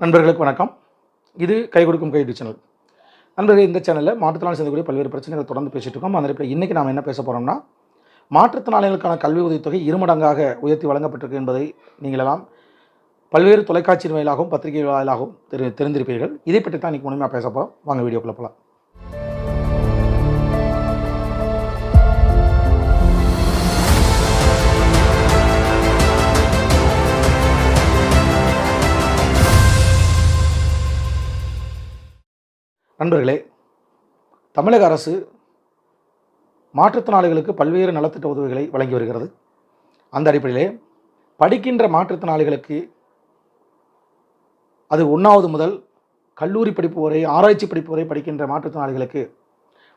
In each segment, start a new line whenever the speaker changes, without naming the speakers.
நண்பர்களுக்கு வணக்கம். இது கை கொடுக்கும் கைடு சேனல். நண்பர்கள் இந்த சேனலில் மாற்றுத்திறனாளி சந்திக்கக்கூடிய பல்வேறு பிரச்சனைகள் தொடர்ந்து பேசிட்டு இருக்கோம். அந்த இடத்துல இன்றைக்கி நாம் என்ன பேச போகிறோம்னா மாற்றுத்திறனாளிகளுக்கான கல்வி உதவித்தொகை இருமடங்காக உயர்த்தி வழங்கப்பட்டிருக்கு என்பதை நீங்களெல்லாம் பல்வேறு தொலைக்காட்சியின் வாயிலாகவும் பத்திரிகை வாயிலாகவும் தெரி தெரிந்திருப்பீர்கள். இதை பற்றி தான் இன்றைக்கி முழுமையாக பேச போகிறோம் வாங்க வீடியோக்குள்ளே போகலாம் நண்பர்களே தமிழக அரசு மாற்றுத்திறனாளிகளுக்கு பல்வேறு நலத்திட்ட உதவிகளை வழங்கி வருகிறது. அந்த அடிப்படையிலே படிக்கின்ற மாற்றுத்திறனாளிகளுக்கு அது ஒன்றாவது முதல் கல்லூரி படிப்பு வரை ஆராய்ச்சி படிப்பு வரை படிக்கின்ற மாற்றுத்திறனாளிகளுக்கு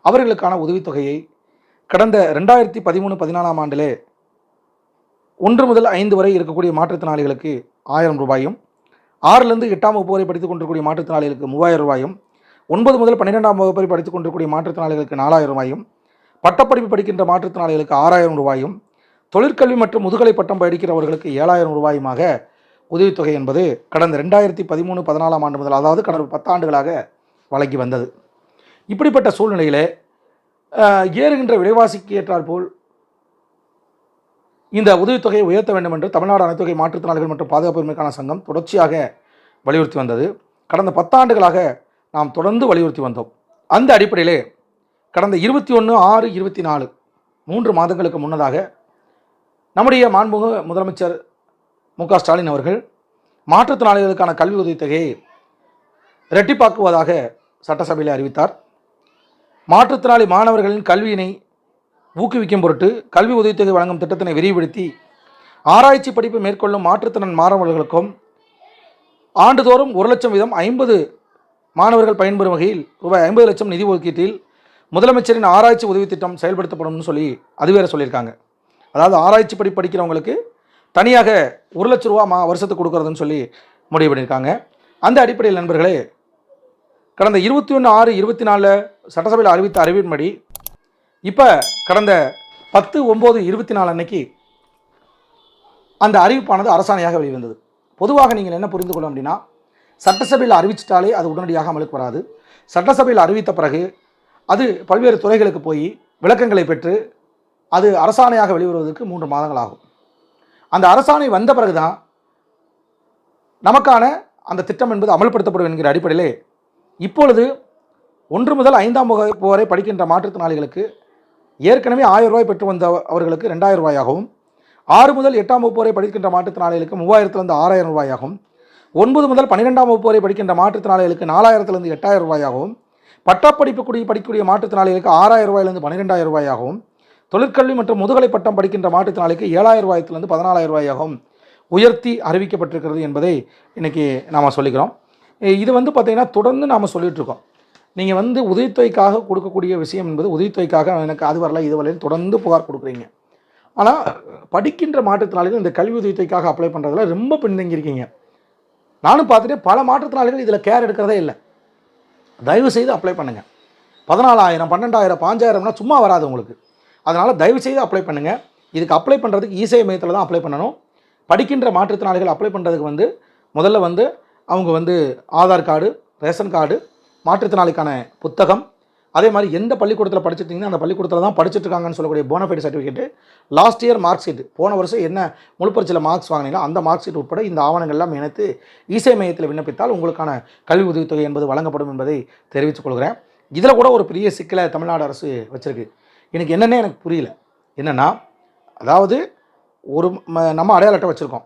அவர்களுக்கான உதவித்தொகையை கடந்த ரெண்டாயிரத்தி பதிமூணு பதினாலாம் ஆண்டிலே ஒன்று முதல் ஐந்து வரை இருக்கக்கூடிய மாற்றுத்திறனாளிகளுக்கு ஆயிரம் ரூபாயும் ஆறிலிருந்து எட்டாம் வகுப்பு வரை படித்துக் கொண்டிருக்கக்கூடிய மாற்றுத்திறனாளிகளுக்கு மூவாயிரம் ரூபாயும் ஒன்பது முதல் பன்னிரெண்டாம் வகுப்பு வரை படித்துக் கொண்டிருக்கக்கூடிய மாற்றுத்திறனாளிகளுக்கு நாலாயிரம் ரூபாயும் பட்டப்படிப்பு படிக்கின்ற மாற்றுத்திறனாளிகளுக்கு ஆறாயிரம் ரூபாயும் தொழிற்கல்வி மற்றும் முதுகலை பட்டம் படிக்கிறவர்களுக்கு ஏழாயிரம் ரூபாயுமாக உதவித்தொகை என்பது கடந்த ரெண்டாயிரத்தி பதிமூணு பதினாலாம் ஆண்டு முதல் அதாவது கடந்த பத்தாண்டுகளாக வழங்கி வந்தது. இப்படிப்பட்ட சூழ்நிலையிலே ஏறுகின்ற விலைவாசிக்கு ஏற்றாற்போல் இந்த உதவித்தொகையை உயர்த்த வேண்டும் என்று தமிழ்நாடு அனைத்துகை மாற்றுத்திறனாளிகள் மற்றும் பாதுகாப்பு உரிமைக்கான சங்கம் தொடர்ச்சியாக வலியுறுத்தி வந்தது. கடந்த பத்தாண்டுகளாக நாம் தொடர்ந்து வலியுறுத்தி வந்தோம். அந்த அடிப்படையிலே கடந்த இருபத்தி ஒன்று ஆறு இருபத்தி நாலு மூன்று மாதங்களுக்கு முன்னதாக நம்முடைய மாண்புமிகு முதலமைச்சர் மு க ஸ்டாலின் அவர்கள் மாற்றுத்திறனாளிகளுக்கான கல்வி உதவித்தொகையை இரட்டிப்பாக்குவதாக சட்டசபையில் அறிவித்தார். மாற்றுத்திறனாளி மாணவர்களின் கல்வியினை ஊக்குவிக்கும் பொருட்டு கல்வி உதவித்தொகை வழங்கும் திட்டத்தினை விரிவுபடுத்தி ஆராய்ச்சி படிப்பு மேற்கொள்ளும் மாற்றுத்திறன் மாணவர்களுக்கும் ஆண்டுதோறும் ஒரு லட்சம் வீதம் ஐம்பது மாணவர்கள் பயன்பெறும் வகையில் ரூபாய் ஐம்பது லட்சம் நிதி ஒதுக்கீட்டில் முதலமைச்சரின் ஆராய்ச்சி உதவி திட்டம் செயல்படுத்தப்படும்னு சொல்லி அது வேற சொல்லியிருக்காங்க. அதாவது ஆராய்ச்சி படி படிக்கிறவங்களுக்கு தனியாக ஒரு லட்ச ரூபா மா வருஷத்துக்கு கொடுக்குறதுன்னு சொல்லி முடிவு பண்ணியிருக்காங்க. அந்த அடிப்படையில் நண்பர்களே கடந்த இருபத்தி ஒன்று ஆறு இருபத்தி நாலில் சட்டசபையில் அறிவித்த அறிவின்படி இப்போ கடந்த பத்து ஒம்பது இருபத்தி நாலு அன்னைக்கு அந்த அறிவிப்பானது அரசாணையாக வெளிவந்தது. பொதுவாக நீங்கள் என்ன புரிந்து கொள்ளும் அப்படின்னா சட்டசபையில் அறிவிச்சிட்டாலே அது உடனடியாக அமலுக்கு வராது. சட்டசபையில் அறிவித்த பிறகு அது பல்வேறு துறைகளுக்கு போய் விளக்கங்களை பெற்று அது அரசாணையாக வெளிவருவதற்கு மூன்று மாதங்கள் ஆகும் அந்த அரசாணை வந்த பிறகுதான் நமக்கான அந்த திட்டம் என்பது அமல்படுத்தப்படும் என்கிற அடிப்படையிலே இப்பொழுது ஒன்று முதல் ஐந்தாம் வகுப்பு வரை படிக்கின்ற மாற்றுத்திறனாளிகளுக்கு ஏற்கனவே ஆயிரம் ரூபாய் பெற்று வந்த அவர்களுக்கு ரெண்டாயிரம் ரூபாயாகவும் ஆறு முதல் எட்டாம் வகுப்பு வரை படிக்கின்ற மாற்றுத்திறனாளிகளுக்கு மூவாயிரத்துலேருந்து ஆறாயிரம் ரூபாயாகவும் ஒன்பது முதல் பன்னிரெண்டாம் வகுப்பு வரை படிக்கின்ற மாற்றுத்திறனாளிகளுக்கு நாலாயிரத்துலேருந்து எட்டாயிரம் ரூபாயாகவும் பட்டப்படிப்பு கூடிய படிக்கக்கூடிய மாற்றுத்திறனாளிகளுக்கு ஆறாயிரம் ரூபாயிலிருந்து பன்னிரெண்டாயிரம் ரூபாயாகவும் தொழிற்கல்வி மற்றும் முதுகலை பட்டம் படிக்கின்ற மாற்றுத்திறனாளிக்கு ஏழாயிரம் ரூபாயத்திலிருந்து பதினாலாயிரம் ரூபாயாகவும் உயர்த்தி அறிவிக்கப்பட்டிருக்கிறது என்பதை இன்றைக்கி நாம் சொல்லிக்கிறோம். இது வந்து பார்த்திங்கன்னா தொடர்ந்து நாம் சொல்லிட்டு இருக்கோம் நீங்கள் வந்து உதவித்தொகைக்காக கொடுக்கக்கூடிய விஷயம் என்பது உதவித்தொகைக்காக எனக்கு அது வரல இது வரல தொடர்ந்து புகார் கொடுக்குறீங்க. ஆனால் படிக்கின்ற மாற்றுத்திறனாளிகள் இந்த கல்வி உதவித்தொகைக்காக அப்ளை பண்ணுறதுல ரொம்ப பின்தங்கியிருக்கீங்க. நானும் பார்த்துட்டு பல மாற்றுத்திறனாளிகள் இதில் கேர் எடுக்கிறதே இல்லை. தயவு செய்து அப்ளை பண்ணுங்கள் பதினாலாயிரம் பன்னெண்டாயிரம் பாஞ்சாயிரம்னா சும்மா வராது உங்களுக்கு. அதனால் தயவு செய்து அப்ளை பண்ணுங்கள் இதுக்கு அப்ளை பண்ணுறதுக்கு இசை மையத்தில் தான் அப்ளை பண்ணணும். படிக்கின்ற மாற்றுத்திறனாளிகள் அப்ளை பண்ணுறதுக்கு வந்து முதல்ல வந்து அவங்க வந்து ஆதார் கார்டு ரேஷன் கார்டு மாற்றுத்திறனாளிக்கான புத்தகம் அதே மாதிரி எந்த பள்ளிக்கூடத்தில் படிச்சிருந்தீங்கன்னா அந்த பள்ளிக்கூடத்தில் தான் படிச்சுட்டு இருக்காங்கன்னு சொல்லக்கூடிய bonafide certificate last year mark sheet போன வருஷம் என்ன முழுப்பரிச்சில் மார்க்ஸ் வாங்கினீங்களோ அந்த மார்க் ஷீட் உட்பட இந்த ஆவணங்கள் எல்லாம் இணைத்து இசை மையத்தில் விண்ணப்பித்தால் உங்களுக்கான கல்வி உதவித்தொகை என்பது வழங்கப்படும் என்பதை தெரிவித்துக் கொள்கிறேன். இதில் கூட ஒரு பெரிய சிக்கலை தமிழ்நாடு அரசு வச்சிருக்கு. எனக்கு என்னென்ன எனக்கு புரியல. என்னென்னா அதாவது ஒரு நம்ம அடையாள அட்டை வச்சுருக்கோம்.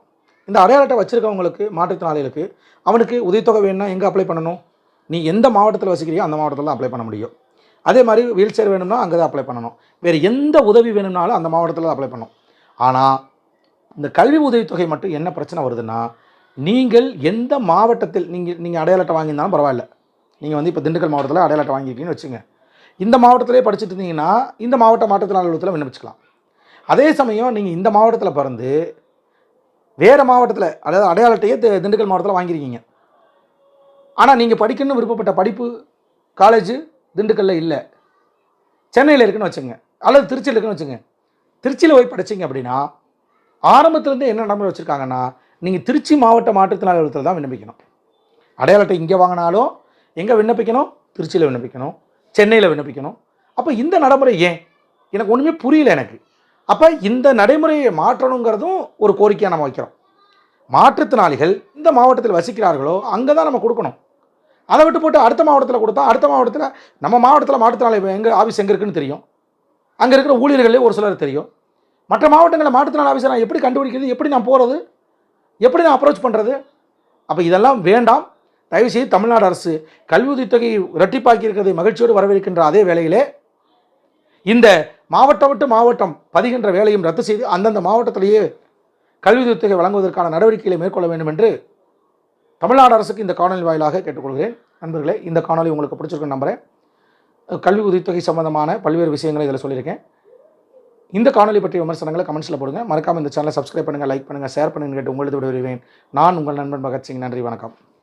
இந்த அடையாள அட்டை வச்சுருக்கவங்களுக்கு மாற்றுத்திறனாளிகளுக்கு அவனுக்கு உதவித்தொகை வேணும்னா எங்கே அப்ளை பண்ணணும்? நீ எந்த மாவட்டத்தில் வசிக்கிறியோ அந்த மாவட்டத்தில் தான் அப்ளை பண்ண முடியும். அதே மாதிரி வீல் சேர் வேணும்னா அங்கே தான் அப்ளை பண்ணணும். வேறு எந்த உதவி வேணும்னாலும் அந்த மாவட்டத்தில் தான் அப்ளை பண்ணணும். ஆனால் இந்த கல்வி உதவித்தொகை மட்டும் என்ன பிரச்சனை வருதுன்னா நீங்கள் எந்த மாவட்டத்தில் நீங்கள் நீங்கள் அடையாள அட்டை வாங்கியிருந்தாலும் பரவாயில்ல. நீங்கள் வந்து இப்போ திண்டுக்கல் மாவட்டத்தில் அடையாள அட்டை வாங்கியிருக்கீங்கன்னு வச்சுங்க. இந்த மாவட்டத்திலே படிச்சுட்டு இருந்தீங்கன்னா இந்த மாவட்ட மாற்றுத்திறனாளி அலுவலகத்தில் விண்ணப்பிச்சுக்கலாம். அதே சமயம் நீங்கள் இந்த மாவட்டத்தில் பிறந்து வேறு மாவட்டத்தில் அதாவது அடையாள அட்டையே திண்டுக்கல் மாவட்டத்தில் வாங்கியிருக்கீங்க. ஆனால் நீங்கள் படிக்கணும்னு விருப்பப்பட்ட படிப்பு காலேஜு திண்டுக்கல்ல இல்லை. சென்னையில் இருக்குன்னு வச்சுங்க அல்லது திருச்சியில் இருக்குன்னு வச்சுங்க திருச்சியில் போய் படிச்சிங்க அப்படின்னா ஆரம்பத்துலேருந்து என்ன நடைமுறை வச்சுருக்காங்கன்னா நீங்கள் திருச்சி மாவட்ட மாற்றுத்திறனாளி தான் விண்ணப்பிக்கணும். அடையாள அட்டை இங்கே வாங்கினாலும் எங்கே விண்ணப்பிக்கணும்? திருச்சியில் விண்ணப்பிக்கணும். சென்னையில் விண்ணப்பிக்கணும். அப்போ இந்த நடைமுறை ஏன்? எனக்கு ஒன்றுமே புரியல எனக்கு. அப்போ இந்த நடைமுறையை மாற்றணுங்கிறதும் ஒரு கோரிக்கையாக நம்ம வைக்கிறோம். மாற்றுத்திறனாளிகள் இந்த மாவட்டத்தில் வசிக்கிறார்களோ அங்கே தான் நம்ம கொடுக்கணும். அதை விட்டு போட்டு அடுத்த மாவட்டத்தில் கொடுத்தா அடுத்த மாவட்டத்தில் நம்ம மாவட்டத்தில் மாற்றுத்திறனாளி எங்கே ஆஃபீஸ் எங்கே இருக்குன்னு தெரியும். அங்கே இருக்கிற ஊழியர்களே ஒரு சிலர் தெரியும். மற்ற மாவட்டங்களில் மாற்றுத்திறனாளி ஆஃபீஸர் நான் எப்படி கண்டுபிடிக்கிறது எப்படி நான் போகிறது எப்படி நான் அப்ரோச் பண்ணுறது அப்போ இதெல்லாம் வேண்டாம். தயவுசெய்து தமிழ்நாடு அரசு கல்வி உதவித்தொகை இரட்டிப்பாக்கி இருக்கிறதை மகிழ்ச்சியோடு வரவேற்கின்ற அதே வேளையிலே இந்த மாவட்டம் விட்டு மாவட்டம் பதிகின்ற வேலையும் ரத்து செய்து அந்தந்த மாவட்டத்திலேயே கல்வி உதவித்தொகை வழங்குவதற்கான நடவடிக்கைகளை மேற்கொள்ள வேண்டும் என்று தமிழ்நாடு அரசுக்கு இந்த காணொலி வாயிலாக கேட்டுக்கொள்கிறேன். நண்பர்களே இந்த காணொலி உங்களுக்கு பிடிச்சிருக்குன்னு நம்புகிறேன் கல்வி உதவித்தொகை சம்பந்தமான பல்வேறு விஷயங்களை இதில் சொல்லியிருக்கேன். இந்த காணொலி பற்றிய விமர்சனங்களை கமெண்ட்ஸில் போடுங்க. மறக்காம இந்த சேனலை சப்ஸ்கிரைப் பண்ணுங்கள் லைக் பண்ணுங்கள் ஷேர் பண்ணுங்கன்னு கேட்டு உங்களுக்கு விட வருவேன் நான் உங்கள் நண்பன் பகத்சிங். நன்றி வணக்கம்.